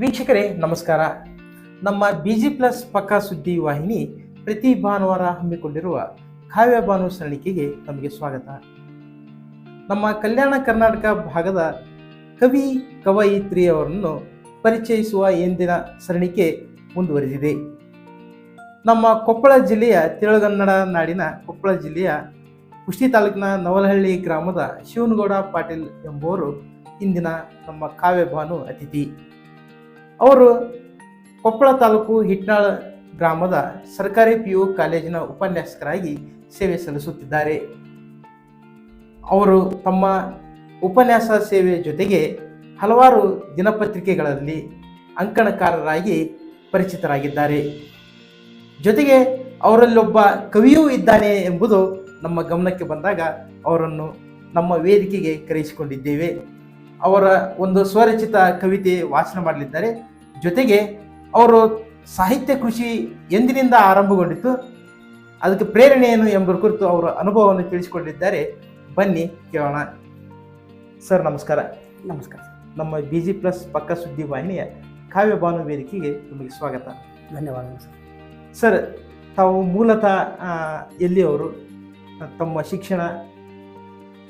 ವೀಕ್ಷಕರೇ, ನಮಸ್ಕಾರ. ನಮ್ಮ ಬಿ ಜಿ ಪ್ಲಸ್ ಪಕ್ಕಾ ಸುದ್ದಿ ವಾಹಿನಿ ಪ್ರತಿ ಭಾನುವಾರ ಹಮ್ಮಿಕೊಂಡಿರುವ ಕಾವ್ಯ ಭಾನು ಸರಣಿಕೆಗೆ ತಮಗೆ ಸ್ವಾಗತ. ನಮ್ಮ ಕಲ್ಯಾಣ ಕರ್ನಾಟಕ ಭಾಗದ ಕವಿ ಕವಯಿತ್ರಿಯವರನ್ನು ಪರಿಚಯಿಸುವ ಎಂದಿನ ಸರಣಿಕೆ ಮುಂದುವರೆದಿದೆ. ನಮ್ಮ ಕೊಪ್ಪಳ ಜಿಲ್ಲೆಯ ತಿರುಳುಗನ್ನಡ ನಾಡಿನ ಕೊಪ್ಪಳ ಜಿಲ್ಲೆಯ ಕುಷ್ಟಿ ತಾಲೂಕಿನ ನವಲಹಳ್ಳಿ ಗ್ರಾಮದ ಶಿವನಗೌಡ ಪಾಟೀಲ್ ಎಂಬುವರು ಇಂದಿನ ನಮ್ಮ ಕಾವ್ಯ ಭಾನು ಅತಿಥಿ. ಅವರು ಕೊಪ್ಪಳ ತಾಲೂಕು ಹಿಟ್ನಾಳ ಗ್ರಾಮದ ಸರ್ಕಾರಿ ಪಿ ಯು ಕಾಲೇಜಿನ ಉಪನ್ಯಾಸಕರಾಗಿ ಸೇವೆ ಸಲ್ಲಿಸುತ್ತಿದ್ದಾರೆ. ಅವರು ತಮ್ಮ ಉಪನ್ಯಾಸ ಸೇವೆ ಜೊತೆಗೆ ಹಲವಾರು ದಿನಪತ್ರಿಕೆಗಳಲ್ಲಿ ಅಂಕಣಕಾರರಾಗಿ ಪರಿಚಿತರಾಗಿದ್ದಾರೆ. ಜೊತೆಗೆ ಅವರಲ್ಲೊಬ್ಬ ಕವಿಯೂ ಇದ್ದಾನೆ ಎಂಬುದು ನಮ್ಮ ಗಮನಕ್ಕೆ ಬಂದಾಗ ಅವರನ್ನು ನಮ್ಮ ವೇದಿಕೆಗೆ ಕರೆಯಿಸಿಕೊಂಡಿದ್ದೇವೆ. ಅವರ ಒಂದು ಸ್ವರಚಿತ ಕವಿತೆ ವಾಚನ ಮಾಡಲಿದ್ದಾರೆ. ಜೊತೆಗೆ ಅವರು ಸಾಹಿತ್ಯ ಕೃಷಿ ಎಂದಿನಿಂದ ಆರಂಭಗೊಂಡಿತು ಅದಕ್ಕೆ ಪ್ರೇರಣೆ ಏನು ಎಂಬ ಕುರಿತು ಅವರ ಅನುಭವವನ್ನು ತಿಳಿಸಿಕೊಂಡಿದ್ದಾರೆ ಬನ್ನಿ ಕೇಳೋಣ. ಸರ್ ನಮಸ್ಕಾರ. ನಮಸ್ಕಾರ ನಮ್ಮ ಬಿ ಜಿ ಪ್ಲಸ್ ಪಕ್ಕ ಸುದ್ದಿ ವಾಹಿನಿಯ ಕಾವ್ಯ ಭಾನು ವೇದಿಕೆಗೆ ನಿಮಗೆ ಸ್ವಾಗತ. ಧನ್ಯವಾದಗಳು ಸರ್. ಸರ್ ತಾವು ಮೂಲತಃ ಎಲ್ಲಿಯವರು ತಮ್ಮ ಶಿಕ್ಷಣ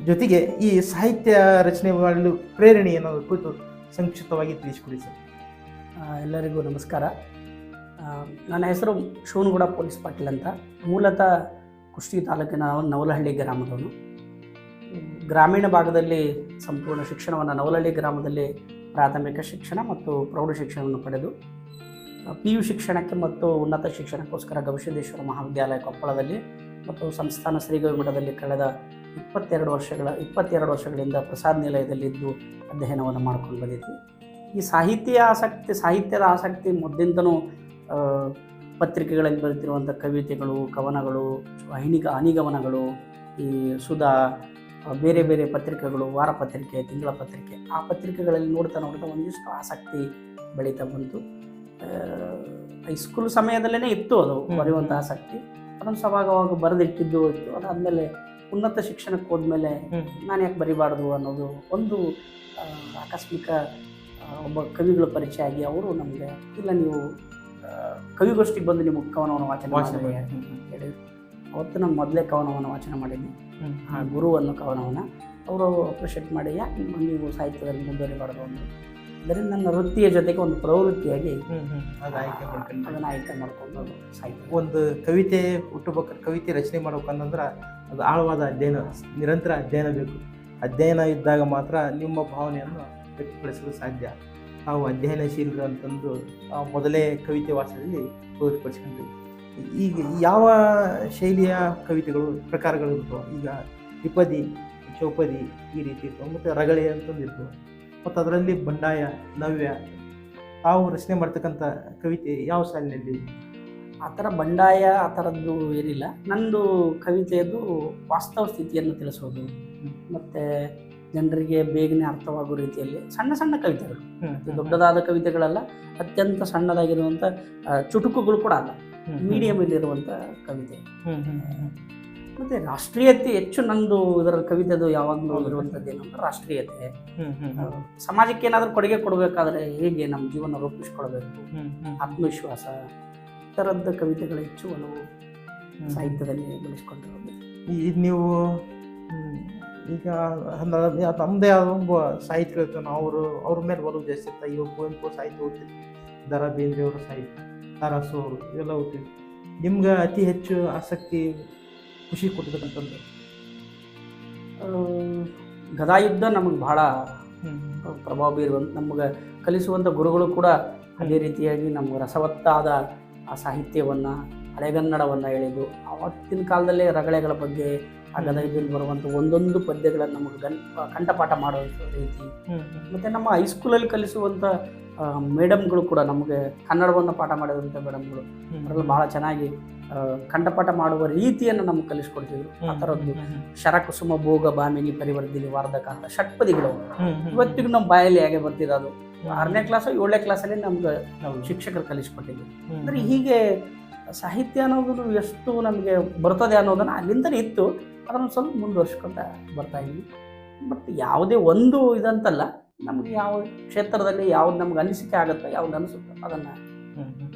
ಜೊತೆಗೆ ಈ ಸಾಹಿತ್ಯ ರಚನೆ ಮಾಡಲು ಪ್ರೇರಣೆ ಅನ್ನೋದ್ರ ಕುರಿತು ಸಂಕ್ಷಿಪ್ತವಾಗಿ ತಿಳಿಸಿಕೊಡಿ ಸರ್. ಎಲ್ಲರಿಗೂ ನಮಸ್ಕಾರ. ನನ್ನ ಹೆಸರು ಶಿವನಗೌಡ ಪೊಲೀಸ್ ಪಾಟೀಲ್ ಅಂತ. ಮೂಲತಃ ಕುಷ್ಟಿ ತಾಲೂಕಿನ ನವಲಹಳ್ಳಿ ಗ್ರಾಮದವನು. ಗ್ರಾಮೀಣ ಭಾಗದಲ್ಲಿ ಸಂಪೂರ್ಣ ಶಿಕ್ಷಣವನ್ನು ನವಲಹಳ್ಳಿ ಗ್ರಾಮದಲ್ಲಿ ಪ್ರಾಥಮಿಕ ಶಿಕ್ಷಣ ಮತ್ತು ಪ್ರೌಢ ಶಿಕ್ಷಣವನ್ನು ಪಡೆದು, ಪಿ ಯು ಶಿಕ್ಷಣಕ್ಕೆ ಮತ್ತು ಉನ್ನತ ಶಿಕ್ಷಣಕ್ಕೋಸ್ಕರ ಗವಿಸಿದ್ದೇಶ್ವರ ಮಹಾವಿದ್ಯಾಲಯ ಕೊಪ್ಪಳದಲ್ಲಿ ಮತ್ತು ಸಂಸ್ಥಾನ ಶ್ರೀಗವಿಮಠದಲ್ಲಿ ಕಳೆದ ಇಪ್ಪತ್ತೆರಡು ವರ್ಷಗಳ, ಇಪ್ಪತ್ತೆರಡು ವರ್ಷಗಳಿಂದ ಪ್ರಸಾದ್ ನಿಲಯದಲ್ಲಿದ್ದು ಅಧ್ಯಯನವನ್ನು ಮಾಡ್ಕೊಂಡು ಬಂದಿದ್ವಿ. ಈ ಸಾಹಿತ್ಯ ಆಸಕ್ತಿ ಸಾಹಿತ್ಯದ ಆಸಕ್ತಿ ಮೊದಲಿಂದನೂ ಪತ್ರಿಕೆಗಳಲ್ಲಿ ಬರುತ್ತಿರುವಂಥ ಕವಿತೆಗಳು ಕವನಗಳು ಅಹಿನಿಗ ಅನಿಗಮನಗಳು ಈ ಸುಧಾ ಬೇರೆ ಬೇರೆ ಪತ್ರಿಕೆಗಳು ವಾರ ಪತ್ರಿಕೆ ತಿಂಗಳ ಪತ್ರಿಕೆ ಆ ಪತ್ರಿಕೆಗಳಲ್ಲಿ ನೋಡ್ತಾ ನೋಡ್ತಾ ಒಂದಿಷ್ಟು ಆಸಕ್ತಿ ಬೆಳೀತಾ ಬಂತು. ಹೈಸ್ಕೂಲ್ ಸಮಯದಲ್ಲೇ ಇತ್ತು ಅದು. ಬರೆಯುವಂಥ ಆಸಕ್ತಿ. ಅದನ್ನು ಸವಾಗವಾಗ ಬರೆದಿಟ್ಟಿದ್ದು ಇತ್ತು. ಅದಾದಮೇಲೆ ಉನ್ನತ ಶಿಕ್ಷಣಕ್ಕೆ ಹೋದ್ಮೇಲೆ ನಾನು ಯಾಕೆ ಬರಿಬಾರ್ದು ಅನ್ನೋದು ಒಂದು ಆಕಸ್ಮಿಕ ಒಬ್ಬ ಕವಿಗಳ ಪರಿಚಯ ಆಗಿ ಅವರು ನಮಗೆ ಇಲ್ಲ ನೀವು ಕವಿಗೋಷ್ಠಿಗೆ ಬಂದು ನಿಮ್ಮ ಕವನವನ್ನು ವಾಚನ ಮಾಡಿ. ಹೇಳಿದ್ರು ಅವತ್ತು ನಾನು ಮೊದಲೇ ಕವನವನ್ನು ವಾಚನ ಮಾಡಿದ್ದೆ ಆ ಗುರು ಅನ್ನೋ ಕವನವನ್ನು. ಅವರು ಅಪ್ರಿಷಿಯೇಟ್ ಮಾಡಿ ಯಾಕೆ ನೀವು ಸಾಹಿತ್ಯದಲ್ಲಿ ಮುಂದುವರಿಬಾರ್ದು ಅಂದರು. ಅದರಿಂದ ನನ್ನ ವೃತ್ತಿಯ ಜೊತೆಗೆ ಒಂದು ಪ್ರವೃತ್ತಿಯಾಗಿ ಹ್ಮ್, ಹ್ಮ್. ಅದು ಆಯ್ಕೆ ಮಾಡ್ಕೊಂಡು ಅದನ್ನು ಆಯ್ಕೆ ಮಾಡಿಕೊಂಡು ಸಾಹಿತ್ಯ ಒಂದು ಕವಿತೆ ಹುಟ್ಟಬೇಕಾದ್ರೆ ಕವಿತೆ ರಚನೆ ಮಾಡ್ಬೇಕಂತಂದ್ರೆ ಅದು ಆಳವಾದ ಅಧ್ಯಯನ ನಿರಂತರ ಅಧ್ಯಯನ ಬೇಕು. ಅಧ್ಯಯನ ಇದ್ದಾಗ ಮಾತ್ರ ನಿಮ್ಮ ಭಾವನೆಯನ್ನು ವ್ಯಕ್ತಪಡಿಸಲು ಸಾಧ್ಯ. ನಾವು ಅಧ್ಯಯನಶೀಲರು ಅಂತಂದು ಮೊದಲೇ ಕವಿತೆ ವಾಚನದಲ್ಲಿ ತೋರಿಸ್ಪಡಿಸ್ಕೊಂಡ್ವಿ ಈಗ ಯಾವ ಶೈಲಿಯ ಕವಿತೆಗಳು ಪ್ರಕಾರಗಳು ಇರ್ತವೆ ಈಗ ತ್ರಿಪದಿ ಚೌಪದಿ ಈ ರೀತಿ ಇರ್ತವೆ ಮತ್ತು ರಗಳೆ ಅಂತಂದು ಇರ್ತವೆ ಮತ್ತು ಅದರಲ್ಲಿ ಬಂಡಾಯ ನವ್ಯ ತಾವು ರಚನೆ ಮಾಡ್ತಕ್ಕಂಥ ಕವಿತೆ ಯಾವ ಸಾಲಿನಲ್ಲಿ? ಆ ಥರ ಬಂಡಾಯ ಆ ಥರದ್ದು ಏನಿಲ್ಲ. ನಂದು ಕವಿತೆಯದು ವಾಸ್ತವ ಸ್ಥಿತಿಯನ್ನು ತಿಳಿಸೋದು. ಮತ್ತು ಜನರಿಗೆ ಬೇಗನೆ ಅರ್ಥವಾಗೋ ರೀತಿಯಲ್ಲಿ ಸಣ್ಣ ಸಣ್ಣ ಕವಿತೆಗಳು. ದೊಡ್ಡದಾದ ಕವಿತೆಗಳಲ್ಲ ಅತ್ಯಂತ ಸಣ್ಣದಾಗಿರುವಂಥ ಚುಟುಕುಗಳು ಕೂಡ ಅಲ್ಲ. ಮೀಡಿಯಂ ಮೀಡಿಯಮ್ ಇಲ್ಲಿರುವಂಥ ಕವಿತೆ. ಮತ್ತು ರಾಷ್ಟ್ರೀಯತೆ ಹೆಚ್ಚು ನಂದು ಇದರ ಕವಿತೆದು ಯಾವಾಗಲೂ. ಇರುವಂಥದ್ದು ಏನು ಅಂದ್ರೆ ರಾಷ್ಟ್ರೀಯತೆ. ಸಮಾಜಕ್ಕೆ ಏನಾದರೂ ಕೊಡುಗೆ ಕೊಡಬೇಕಾದ್ರೆ ಹೇಗೆ ನಮ್ಮ ಜೀವನ ರೂಪಿಸ್ಕೊಳ್ಬೇಕು? ಆತ್ಮವಿಶ್ವಾಸ ಈ ಥರದ ಕವಿತೆಗಳು ಹೆಚ್ಚು ಒಲವು ಸಾಹಿತ್ಯದಲ್ಲಿ ಬೆಳೆಸ್ಕೊಂಡಿರೋದು. ಈಗ ನೀವು ಈಗ ನಮ್ಮದೇ ಆದ ಒಂದು ಸಾಹಿತ್ಯ ನಾವು ಅವರು ಅವ್ರ ಮೇಲೆ ಒಲವು ಜಾಸ್ತಿ ಇರ್ತಾ ಇವಾಗ ಕುವೆಂಪು ಸಾಹಿತ್ಯ ಓದ್ತೀವಿ ದರ ಬೇಂದ್ರೆ ಅವರ ಸಾಹಿತ್ಯ ತಾರಾಸು ಅವರು ಇವೆಲ್ಲ ಓದ್ತೀವಿ ನಿಮ್ಗೆ ಅತಿ ಹೆಚ್ಚು ಆಸಕ್ತಿ ಖುಷಿ ಕೊಟ್ಟಿರ್ತಕ್ಕಂಥದ್ದು? ಗದಾಯುದ್ಧ ನಮಗೆ ಭಾಳ ಪ್ರಭಾವ ಬೀರುವಂಥ ನಮಗೆ ಕಲಿಸುವಂಥ ಗುರುಗಳು ಕೂಡ ಅದೇ ರೀತಿಯಾಗಿ ನಮ್ಗೆ ರಸವತ್ತಾದ ಆ ಸಾಹಿತ್ಯವನ್ನು ಹಳೆಗನ್ನಡವನ್ನು ಎಳೆದು ಆವತ್ತಿನ ಕಾಲದಲ್ಲೇ ರಗಳೆಗಳ ಬಗ್ಗೆ ಆ ಇದರಲ್ಲಿ ಬರುವಂಥ ಒಂದೊಂದು ಪದ್ಯಗಳನ್ನು ನಮಗೆ ಗನ್ ಕಂಠಪಾಠ ಮಾಡುವಂಥ ರೀತಿ. ಮತ್ತೆ ನಮ್ಮ ಹೈಸ್ಕೂಲಲ್ಲಿ ಕಲಿಸುವಂಥ ಮೇಡಮ್ಗಳು ಕೂಡ ನಮಗೆ ಕನ್ನಡವನ್ನು ಪಾಠ ಮಾಡಿದಂಥ ಮೇಡಮ್ಗಳು. ಅದರಲ್ಲಿ ಭಾಳ ಚೆನ್ನಾಗಿ ಕಂಠಪಾಠ ಮಾಡುವ ರೀತಿಯನ್ನು ನಮ್ಗೆ ಕಲಿಸ್ಕೊಡ್ತಿದ್ರು. ಆ ಥರದ್ದು ಶರಕುಸುಮ ಭೋಗ ಬಾಮಿನಿ ಪರಿವರ್ತಿನಿ ವಾರ್ಧಕ ಅಂತ ಷಟ್ಪದಿಗಳು ಇವತ್ತಿಗೂ ನಮ್ಮ ಬಾಯಲ್ಲಿ ಹೇಗೆ ಬರ್ತಿದೆ ಅದು? ಆರನೇ ಕ್ಲಾಸು ಏಳನೇ ಕ್ಲಾಸಲ್ಲಿ ನಮ್ಗೆ ನಾವು ಶಿಕ್ಷಕರು ಕಲಿಸ್ಕೊಟ್ಟಿದ್ರು. ಅಂದ್ರೆ ಅಂದರೆ ಹೀಗೆ ಸಾಹಿತ್ಯ ಅನ್ನೋದು ಎಷ್ಟು ನಮಗೆ ಬರ್ತದೆ ಅನ್ನೋದನ್ನ ಅಲ್ಲಿಂದಲೇ ಇತ್ತು. ಅದನ್ನು ಸ್ವಲ್ಪ ಮುಂದುವರ್ಸ್ಕೊಂಡ ಬರ್ತಾ ಇದ್ವಿ. ಬಟ್ ಯಾವುದೇ ಒಂದು ಇದಂತಲ್ಲ ನಮಗೆ ಯಾವ ಕ್ಷೇತ್ರದಲ್ಲಿ ಯಾವ್ದು ನಮ್ಗೆ ಅನಿಸಿಕೆ ಆಗುತ್ತೋ ಯಾವ್ದು ಅನಿಸುತ್ತೋ ಅದನ್ನು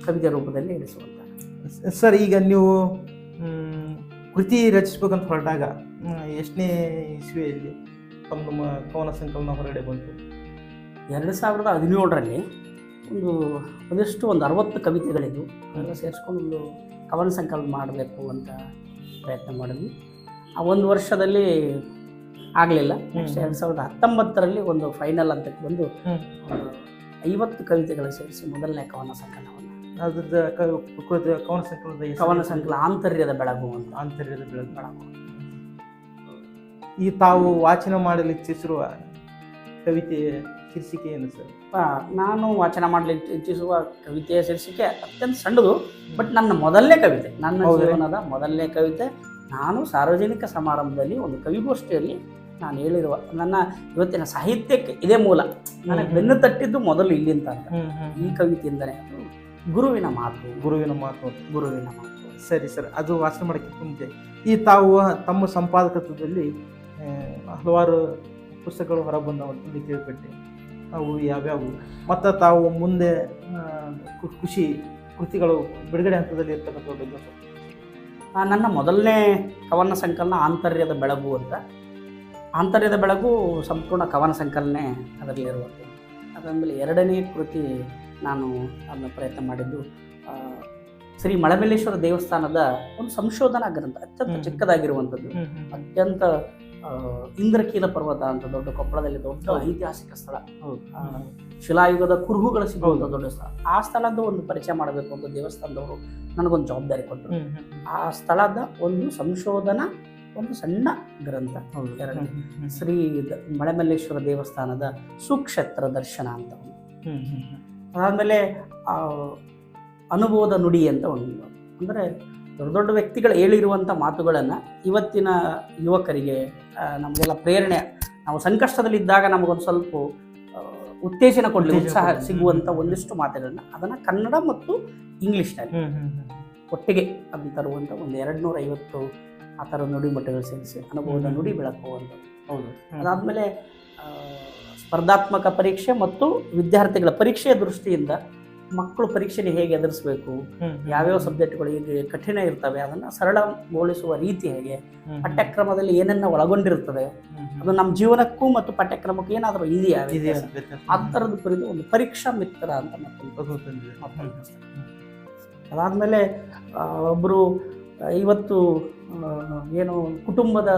ಕವಿತೆ ರೂಪದಲ್ಲಿ ಇಳಿಸುವಂಥ ಸರ್ ಈಗ ನೀವು ಕೃತಿ ರಚಿಸ್ಬೇಕಂತ ಹೊರಟಾಗ ಎಷ್ಟನೇ ಇಸ್ವಿಯಲ್ಲಿ ತಮ್ಮ ಕವನ ಸಂಕಲನ ಹೊರಗಡೆ ಬಂತು? ಎರಡು ಸಾವಿರದ ಹದಿನೇಳರಲ್ಲಿ ಒಂದು ಒಂದಿಷ್ಟು ಒಂದು ಅರವತ್ತು ಕವಿತೆಗಳಿದ್ವು. ಅದನ್ನು ಸೇರಿಸ್ಕೊಂಡು ಒಂದು ಕವನ ಸಂಕಲನ ಮಾಡಬೇಕು ಅಂತ ಪ್ರಯತ್ನ ಮಾಡಿದ್ವಿ. ಆ ಒಂದು ವರ್ಷದಲ್ಲಿ ಆಗಲಿಲ್ಲ. ನೆಕ್ಸ್ಟ್ ಎರಡು ಸಾವಿರದ ಹತ್ತೊಂಬತ್ತರಲ್ಲಿ ಒಂದು ಫೈನಲ್ ಅಂತಕ್ಕೆ ಬಂದು ಐವತ್ತು ಕವಿತೆಗಳು ಸೇರಿಸಿ ಮೊದಲನೇ ಕವನ ಸಂಕಲನವನ್ನು. ಅದ್ರದ್ದು ಕವನ ಸಂಕಲನದ ಕವನ ಸಂಕಲನ ಆಂತರ್ಯದ ಬೆಳಗು ಅಂತ. ಆಂತರ್ಯದ ಬೆಳಗು. ಬೆಳಗು. ಈ ತಾವು ವಾಚನ ಮಾಡಲು ಇಚ್ಛಿಸಿರುವ ಕವಿತೆ ಶೀರ್ಷಿಕೆ ಏನು ಸರ್? ನಾನು ವಾಚನ ಮಾಡಲಿಕ್ಕೆ ಇಚ್ಛಿಸುವ ಕವಿತೆಯ ಶೀರ್ಷಿಕೆ ಅತ್ಯಂತ ಸಣ್ಣದು ಬಟ್ ನನ್ನ ಮೊದಲನೇ ಕವಿತೆ ನನ್ನ ಜೀವನದ ಮೊದಲನೇ ಕವಿತೆ. ನಾನು ಸಾರ್ವಜನಿಕ ಸಮಾರಂಭದಲ್ಲಿ ಒಂದು ಕವಿಗೋಷ್ಠಿಯಲ್ಲಿ ನಾನು ಹೇಳಿರುವ ನನ್ನ ಇವತ್ತಿನ ಸಾಹಿತ್ಯಕ್ಕೆ ಇದೇ ಮೂಲ. ನನಗೆ. ಬೆನ್ನು ತಟ್ಟಿದ್ದು ಮೊದಲು ಇಲ್ಲಿಂದ ಅಂತ. ಈ ಕವಿತೆಯಿಂದನೇ ಅದು ಗುರುವಿನ ಮಾತು. ಗುರುವಿನ ಮಾತು. ಗುರುವಿನ ಮಾತು. ಸರಿ ಸರಿ ಅದು ವಾಚನ ಮಾಡೋಕ್ಕೆ ಮುಂಚೆ ಈ ತಾವು ತಮ್ಮ ಸಂಪಾದಕತ್ವದಲ್ಲಿ ಹಲವಾರು ಪುಸ್ತಕಗಳು ಹೊರಬಂದವು ಅಂತಂದು ಕೇಳ್ಪಟ್ಟೆ. ಅವು ಯಾವ್ಯಾವು? ಮತ್ತು ತಾವು ಮುಂದೆ ಖುಷಿ ಕೃತಿಗಳು ಬಿಡುಗಡೆ ಹಂತದಲ್ಲಿ ಇರ್ತಕ್ಕಂಥ ಬಗ್ಗೆ ನನ್ನ ಮೊದಲನೇ ಕವನ ಸಂಕಲನ ಆಂತರ್ಯದ ಬೆಳಗು ಅಂತ. ಆಂತರ್ಯದ ಬೆಳಗು ಸಂಪೂರ್ಣ ಕವನ ಸಂಕಲನೆ ಅದರಲ್ಲಿರುವಂಥದ್ದು ಅದಾದಮೇಲೆ ಎರಡನೇ ಕೃತಿ ನಾನು ಅದನ್ನು ಪ್ರಯತ್ನ ಮಾಡಿದ್ದು. ಶ್ರೀ ಮಳಬಲೇಶ್ವರ ದೇವಸ್ಥಾನದ ಒಂದು ಸಂಶೋಧನಾ ಗ್ರಂಥ ಅತ್ಯಂತ. ಚಿಕ್ಕದಾಗಿರುವಂಥದ್ದು. ಅತ್ಯಂತ ಇಂದ್ರಕೀಲ ಪರ್ವತ ಅಂತ ದೊಡ್ಡ ಕೊಪ್ಪಳದಲ್ಲಿ ದೊಡ್ಡ ಐತಿಹಾಸಿಕ ಸ್ಥಳ. ಶಿಲಾಯುಗದ ಕುರುಹುಗಳು ಸಿಗುವಂತ. ದೊಡ್ಡ ಸ್ಥಳ. ಆ ಸ್ಥಳದ ಒಂದು ಪರಿಚಯ ಮಾಡಬೇಕು ಅಂತ ದೇವಸ್ಥಾನದವರು ನನಗೊಂದು ಜವಾಬ್ದಾರಿ ಕೊಟ್ಟರು. ಆ ಸ್ಥಳದ ಒಂದು ಸಂಶೋಧನಾ ಒಂದು ಸಣ್ಣ ಗ್ರಂಥ ಎರಡು. ಶ್ರೀ ಮಳೆಮಲ್ಲೇಶ್ವರ ದೇವಸ್ಥಾನದ ಸುಕ್ಷೇತ್ರ ದರ್ಶನ ಅಂತ ಒಂದು. ಅದಾದಮೇಲೆ ಅನುಭವದ ನುಡಿ ಅಂತ ಒಂದು. ಅಂದರೆ ದೊಡ್ಡ ದೊಡ್ಡ ವ್ಯಕ್ತಿಗಳು ಹೇಳಿರುವಂಥ ಮಾತುಗಳನ್ನು ಇವತ್ತಿನ ಯುವಕರಿಗೆ ನಮಗೆಲ್ಲ ಪ್ರೇರಣೆ ನಾವು ಸಂಕಷ್ಟದಲ್ಲಿದ್ದಾಗ ನಮಗೊಂದು ಸ್ವಲ್ಪ ಉತ್ತೇಜನ ಕೊಡಲಿ ಉತ್ಸಾಹ. ಸಿಗುವಂಥ ಒಂದಿಷ್ಟು ಮಾತುಗಳನ್ನ ಅದನ್ನು ಕನ್ನಡ ಮತ್ತು ಇಂಗ್ಲೀಷ್ನಲ್ಲಿ. ಒಟ್ಟಿಗೆ ಅದನ್ನ ತರುವಂಥ ಒಂದು ಎರಡು ನೂರ ಐವತ್ತು ಆ ಥರ ನುಡಿಮಟ್ಟಗಳು ಸೇರಿಸಿ ಅನುಭವದ ನುಡಿ ಬೆಳಕು ಅಂತ ಹೌದು. ಅದಾದಮೇಲೆ ಸ್ಪರ್ಧಾತ್ಮಕ ಪರೀಕ್ಷೆ ಮತ್ತು ವಿದ್ಯಾರ್ಥಿಗಳ ಪರೀಕ್ಷೆಯ ದೃಷ್ಟಿಯಿಂದ ಮಕ್ಕಳು ಪರೀಕ್ಷೆನ ಹೇಗೆ ಎದುರಿಸಬೇಕು. ಯಾವ್ಯಾವ ಸಬ್ಜೆಕ್ಟ್ಗಳು ಹೇಗೆ ಕಠಿಣ ಇರ್ತವೆ ಅದನ್ನ ಸರಳಗೊಳಿಸುವ ರೀತಿ ಹೇಗೆ ಪಠ್ಯಕ್ರಮದಲ್ಲಿ ಏನನ್ನ ಒಳಗೊಂಡಿರ್ತದೆ. ಅದು ನಮ್ಮ ಜೀವನಕ್ಕೂ ಮತ್ತು ಪಠ್ಯಕ್ರಮಕ್ಕೂ ಏನಾದರೂ ಇದೆಯಾ? ಆ ಥರದ ಕುರಿತು ಒಂದು ಪರೀಕ್ಷಾ ಮಿತ್ರ ಅಂತ ಮತ್ತೆ. ಅದಾದಮೇಲೆ ಒಬ್ಬರು ಇವತ್ತು ಏನು ಕುಟುಂಬದ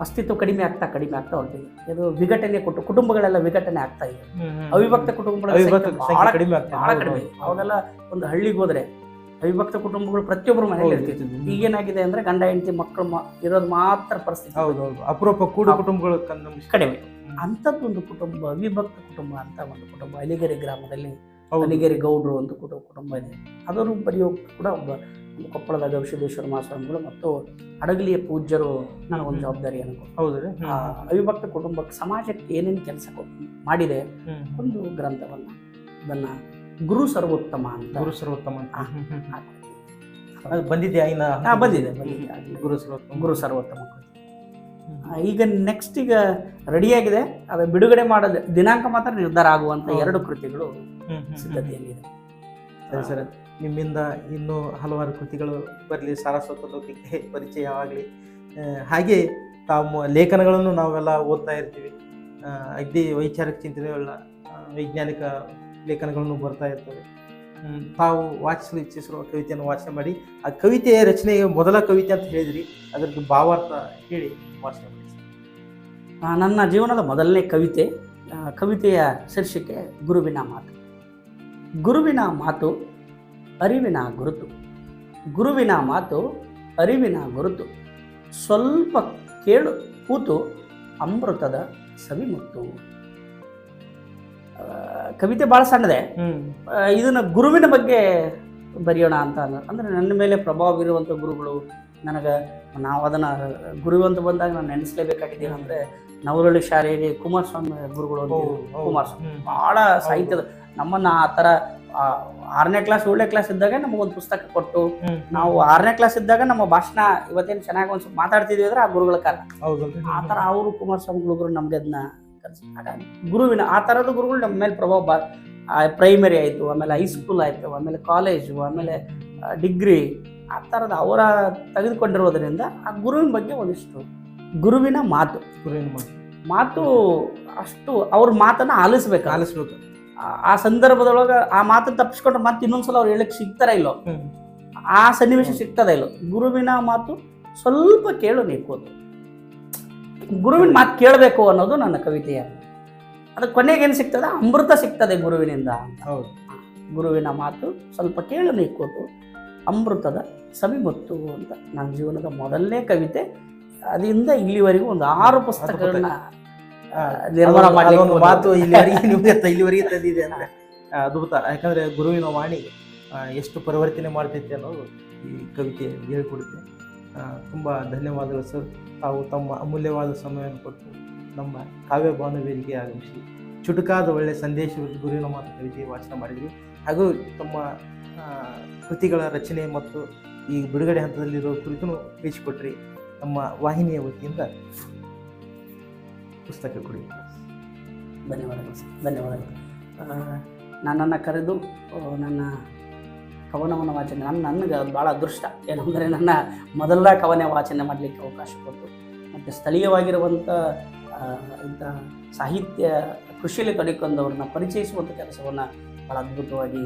ಅಸ್ತಿತ್ವ ಕಡಿಮೆ ಆಗ್ತಾ ಕಡಿಮೆ ಆಗ್ತಾ ಹೊರಟಿದೆ ಇದು ವಿಘಟನೆ ಕೊಟ್ಟು ಕುಟುಂಬಗಳೆಲ್ಲ ವಿಘಟನೆ ಆಗ್ತಾ ಇದೆ. ಅವಿಭಕ್ತ ಕುಟುಂಬಗಳ ಬಹಳ ಕಡಿಮೆ ಬಹಳ. ಅವಾಗೆಲ್ಲ ಒಂದು ಹಳ್ಳಿಗೆ ಹೋದ್ರೆ ಅವಿಭಕ್ತ ಕುಟುಂಬಗಳು ಪ್ರತಿಯೊಬ್ಬರು ಮನೆಯಲ್ಲಿ ಇರ್ತಿದ್ವು. ಈಗೇನಾಗಿದೆ ಅಂದ್ರೆ ಗಂಡ ಹೆಂಡತಿ ಮಕ್ಕಳು ಇರೋದು ಮಾತ್ರ ಪರಿಸ್ಥಿತಿ. ಹೌದು ಹೌದು. ಅಪರೂಪ ಕೂಡ ಕುಟುಂಬಗಳು ಕಂಡು ಕಡಿಮೆ. ಅಂಥದ್ದೊಂದು ಕುಟುಂಬ ಅವಿಭಕ್ತ ಕುಟುಂಬ ಅಂತ ಒಂದು ಕುಟುಂಬ ಅಲಿಗೆರೆ ಗ್ರಾಮದಲ್ಲಿ. ಅಲಿಗೆರೆ ಗೌಡ್ರು ಒಂದು ಕುಟುಂಬ ಕುಟುಂಬ ಇದೆ. ಅದನ್ನು ಬರೆಯೋ ಕೂಡ ಒಬ್ಬ ಕೊಪ್ಪಳದ ಗವಿಸಿದ್ದೇಶ್ವರ ಮಹಾಸ್ವಾಮಿಗಳು ಮತ್ತು ಹಡಗಲಿಯ ಪೂಜ್ಯರು ನನಗೊಂದು ಒಂದು ಜವಾಬ್ದಾರಿಯನ್ನು ಕೊಟ್ಟರು ಅವಿಭಕ್ತ ಕುಟುಂಬಕ್ಕೆ ಸಮಾಜಕ್ಕೆ ಏನೇನು ಕೆಲಸ ಮಾಡಿದೆ. ಒಂದು ಗ್ರಂಥವನ್ನು. ಅದನ್ನು ಗುರು ಸರ್ವೋತ್ತಮ ಅಂತ. ಗುರು ಸರ್ವೋತ್ತಮ ಬಂದಿದೆ ಬಂದಿದೆ. ಗುರು ಸರ್ವೋತ್ತಮ. ಗುರು ಸರ್ವೋತ್ತಮ. ಈಗ ನೆಕ್ಸ್ಟ್ ಈಗ ರೆಡಿಯಾಗಿದೆ. ಅದು ಬಿಡುಗಡೆ ಮಾಡೋದು ದಿನಾಂಕ ಮಾತ್ರ ನಿರ್ಧಾರ ಆಗುವಂತ ಎರಡು ಕೃತಿಗಳು. ಸಿದ್ಧತೆಯಲ್ಲಿದೆ. ಸರಿ ಸರ್. ನಿಮ್ಮಿಂದ ಇನ್ನೂ ಹಲವಾರು ಕೃತಿಗಳು ಬರಲಿ, ಸಾರಸ್ವತ ಲೋಕಕ್ಕೆ ಪರಿಚಯವಾಗಲಿ. ಹಾಗೆ ತಾವು ಲೇಖನಗಳನ್ನು ನಾವೆಲ್ಲ ಓದ್ತಾ ಇರ್ತೀವಿ. ಅಗ್ದಿ ವೈಚಾರಿಕ ಚಿಂತನೆಗಳ ವೈಜ್ಞಾನಿಕ ಲೇಖನಗಳನ್ನು ಬರ್ತಾ ಇರ್ತವೆ. ತಾವು ವಾಚಿಸಲು ಇಚ್ಛಿಸಿರುವ ಕವಿತೆಯನ್ನು ವಾಚನೆ ಮಾಡಿ, ಆ ಕವಿತೆಯ ರಚನೆಗೆ ಮೊದಲ ಕವಿತೆ ಅಂತ ಹೇಳಿದ್ರಿ, ಅದರದ್ದು ಭಾವಾರ್ಥ ಹೇಳಿ ವಾಚನೆ ಮಾಡಿ. ನನ್ನ ಜೀವನದ ಮೊದಲನೇ ಕವಿತೆ ಕವಿತೆಯ ಶೀರ್ಷಿಕೆ ಗುರುವಿನ ಮಾತು. ಗುರುವಿನ ಮಾತು ಅರಿವಿನ ಗುರುತು. ಗುರುವಿನ ಮಾತು ಅರಿವಿನ ಗುರುತು. ಸ್ವಲ್ಪ ಕೇಳು ಕೂತು ಅಮೃತದ ಸವಿಮುತ್ತು. ಕವಿತೆ ಭಾಳ ಸಣ್ಣದೆ. ಇದನ್ನು ಗುರುವಿನ ಬಗ್ಗೆ ಬರೆಯೋಣ ಅಂತ ಅಂದರೆ ಅಂದ್ರೆ ನನ್ನ ಮೇಲೆ ಪ್ರಭಾವ ಬೀರುವಂಥ ಗುರುಗಳು ನನಗೆ ನಾವು ಅದನ್ನು ಗುರು ಅಂತ ಬಂದಾಗ ನಾನು ನೆನೆಸ್ಲೇಬೇಕಾಗಿದ್ದೀನಿ ಅಂದರೆ ನವರಳ್ಳಿ ಶಾಲೆಯಲ್ಲಿ ಕುಮಾರಸ್ವಾಮಿ ಗುರುಗಳು. ಕುಮಾರಸ್ವಾಮಿ. ಬಹಳ ಸಾಹಿತ್ಯದ ನಮ್ಮನ್ನ ಆ ಥರ ಆರನೇ ಕ್ಲಾಸ್ ಏಳನೇ ಕ್ಲಾಸ್ ಇದ್ದಾಗ ನಮಗೊಂದು ಪುಸ್ತಕ ಕೊಟ್ಟು ನಾವು ಆರನೇ ಕ್ಲಾಸ್ ಇದ್ದಾಗ ನಮ್ಮ ಭಾಷಣ ಇವತ್ತೇನು ಚೆನ್ನಾಗಿ ಒಂದು ಸ್ವಲ್ಪ ಮಾತಾಡ್ತಿದ್ವಿ ಅಂದ್ರೆ ಆ ಗುರುಗಳ ಕಾಲ. ಆತರ ಆ ಥರ ಅವರು ಕುಮಾರಸ್ವಾಮಿ ಗುರುಗಳು ನಮ್ಗೆ ಅದನ್ನ ಗುರುವಿನ ಆ ಥರದ ಗುರುಗಳು ನಮ್ಮ ಮೇಲೆ ಪ್ರಭಾವ ಬಾ ಪ್ರೈಮರಿ ಆಯಿತು ಆಮೇಲೆ ಹೈಸ್ಕೂಲ್ ಆಯಿತು ಆಮೇಲೆ ಕಾಲೇಜು ಆಮೇಲೆ ಡಿಗ್ರಿ ಆ ಥರದ ಅವರ ತೆಗೆದುಕೊಂಡಿರೋದ್ರಿಂದ ಆ ಗುರುವಿನ ಬಗ್ಗೆ ಒಂದಿಷ್ಟು ಗುರುವಿನ ಮಾತು. ಗುರುವಿನ ಮಾತು. ಮಾತು ಅಷ್ಟು ಅವ್ರ ಮಾತನ್ನ ಆಲಿಸ್ಬೇಕು. ಆಲಿಸ್ಬೇಕು. ಆ- ಸಂದರ್ಭದೊಳಗೆ ಆ ಮಾತು ತಪ್ಪಿಸ್ಕೊಂಡ್ರೆ ಮತ್ತೆ ಇನ್ನೊಂದ್ಸಲ ಅವ್ರು ಹೇಳಕ್ ಸಿಗ್ತಾರ ಇಲ್ಲೋ. ಆ ಸನ್ನಿವೇಶ ಸಿಗ್ತದ ಇಲ್ಲೋ? ಗುರುವಿನ ಮಾತು ಸ್ವಲ್ಪ ಕೇಳು ನೀವು ಕೂತು. ಗುರುವಿನ ಮಾತು ಕೇಳಬೇಕು ಅನ್ನೋದು ನನ್ನ ಕವಿತೆಯ. ಅದು ಕೊನೆಗೆ ಏನು ಸಿಗ್ತದೆ? ಅಮೃತ ಸಿಗ್ತದೆ ಗುರುವಿನಿಂದ ಹೌದು. ಗುರುವಿನ ಮಾತು ಸ್ವಲ್ಪ ಕೇಳು ನೀಕೋದು ಅಮೃತದ ಸವಿಮತ್ತು ಅಂತ. ನನ್ನ ಜೀವನದ ಮೊದಲನೇ ಕವಿತೆ. ಅದರಿಂದ ಇಲ್ಲಿವರೆಗೂ ಒಂದು ಆರು ಪುಸ್ತಕಗಳನ್ನ ನಿರ್ಮಾಣ ಮಾಡಿ ಮಾಡಲಿಕ್ಕೆ ಮಾತು ಇಲ್ಲಿವರೆಗೆ ನಿಮಗೆ ಇಲ್ಲಿವರೆಗೆ ತಂದಿದೆ ಅಂದ್ರೆ ಅದ್ಭುತ. ಯಾಕಂದ್ರೆ ಗುರುವಿನ ವಾಣಿ ಎಷ್ಟು ಪರಿವರ್ತನೆ ಮಾಡ್ತೈತೆ ಅನ್ನೋದು ಈ ಕವಿತೆ ಹೇಳಿಕೊಡುತ್ತೆ. ತುಂಬ ಧನ್ಯವಾದಗಳು ಸರ್. ತಾವು ತಮ್ಮ ಅಮೂಲ್ಯವಾದ ಸಮಯವನ್ನು ಕೊಟ್ಟು ನಮ್ಮ ಕಾವ್ಯ ವೇದಿಕೆ ಆಗಮಿಸಿ ಚುಟುಕಾದ ಒಳ್ಳೆಯ ಸಂದೇಶ ಗುರುವಿನ ಮಾತು ಕವಿತೆ ವಾಚನ ಮಾಡಿದ್ವಿ ಹಾಗೂ ತಮ್ಮ ಕೃತಿಗಳ ರಚನೆ ಮತ್ತು ಈ ಬಿಡುಗಡೆ ಹಂತದಲ್ಲಿರೋ ಕುರಿತು ತಿಳಿಸಿಕೊಟ್ರಿ. ನಮ್ಮ ವಾಹಿನಿಯ ವತಿಯಿಂದ ಪುಸ್ತಕ ಕೊಡಿ ಧನ್ಯವಾದಗಳು ಸರ್. ಧನ್ಯವಾದಗಳು. ನನ್ನನ್ನು ಕರೆದು ನನ್ನ ಕವನವನ್ನು ವಾಚನೆ ನನ್ನ ನನಗೆ ಭಾಳ ಅದೃಷ್ಟ. ಏನಂದರೆ ನನ್ನ ಮೊದಲ ಕವನ ವಾಚನೆ ಮಾಡಲಿಕ್ಕೆ ಅವಕಾಶ ಕೊಟ್ಟು ಮತ್ತು ಸ್ಥಳೀಯವಾಗಿರುವಂಥ ಇಂಥ ಸಾಹಿತ್ಯ ಕೃಷಿಯಲ್ಲಿ ತೊಡಕೊಂಡವ್ರನ್ನ ಪರಿಚಯಿಸುವಂಥ ಕೆಲಸವನ್ನು ಭಾಳ ಅದ್ಭುತವಾಗಿ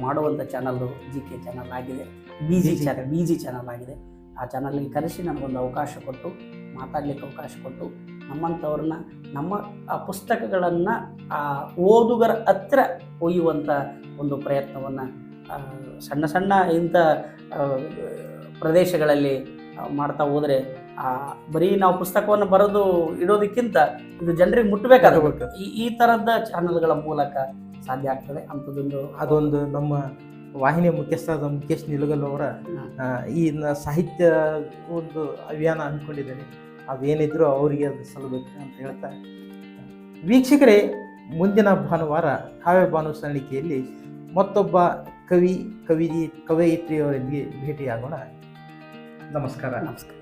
ಮಾಡುವಂಥ ಚಾನಲ್ಲು ಜಿ ಕೆ ಚಾನಲ್ ಆಗಿದೆ. B G. Channel B G channel ಆಗಿದೆ. ಆ ಚಾನಲ್ಗೆ ಕರೆಸಿ ನನಗೊಂದು ಅವಕಾಶ ಕೊಟ್ಟು ಮಾತಾಡಲಿಕ್ಕೆ ಅವಕಾಶ ಕೊಟ್ಟು ನಮ್ಮಂಥವ್ರನ್ನ ನಮ್ಮ ಆ ಪುಸ್ತಕಗಳನ್ನು ಆ ಓದುಗರ ಹತ್ರ ಒಯ್ಯುವಂಥ ಒಂದು ಪ್ರಯತ್ನವನ್ನು ಸಣ್ಣ ಸಣ್ಣ ಇಂಥ ಪ್ರದೇಶಗಳಲ್ಲಿ ಮಾಡ್ತಾ ಹೋದರೆ ಬರೀ ನಾವು ಪುಸ್ತಕವನ್ನು ಬರೆದು ಇಡೋದಕ್ಕಿಂತ ಇದು ಜನರಿಗೆ ಮುಟ್ಟಬೇಕಾಗಬೇಕು ಈ ಈ ಥರದ ಚಾನಲ್ಗಳ ಮೂಲಕ ಸಾಧ್ಯ ಆಗ್ತದೆ ಅಂಥದ್ದೊಂದು. ಅದೊಂದು ನಮ್ಮ ವಾಹಿನಿಯ ಮುಖ್ಯಸ್ಥರಾದ ಮುಖೇಶ್ ನಿಲುಗಲ್ ಅವರ ಈ ಸಾಹಿತ್ಯ ಒಂದು ಅಭಿಯಾನ ಅಂದ್ಕೊಂಡಿದ್ದೇನೆ. ಅವೇನಿದ್ರು ಅವರಿಗೆ ಅದು ಸಲ್ಲಬೇಕು ಅಂತ ಹೇಳ್ತಾ. ವೀಕ್ಷಕರೇ, ಮುಂದಿನ ಭಾನುವಾರ ಕಾವ್ಯ ಭಾನು ಸರಣಿಕೆಯಲ್ಲಿ ಮತ್ತೊಬ್ಬ ಕವಿ ಕವಿ ಕವಯಿತ್ರಿಯವರೊಂದಿಗೆ ಭೇಟಿಯಾಗೋಣ. ನಮಸ್ಕಾರ. ನಮಸ್ಕಾರ.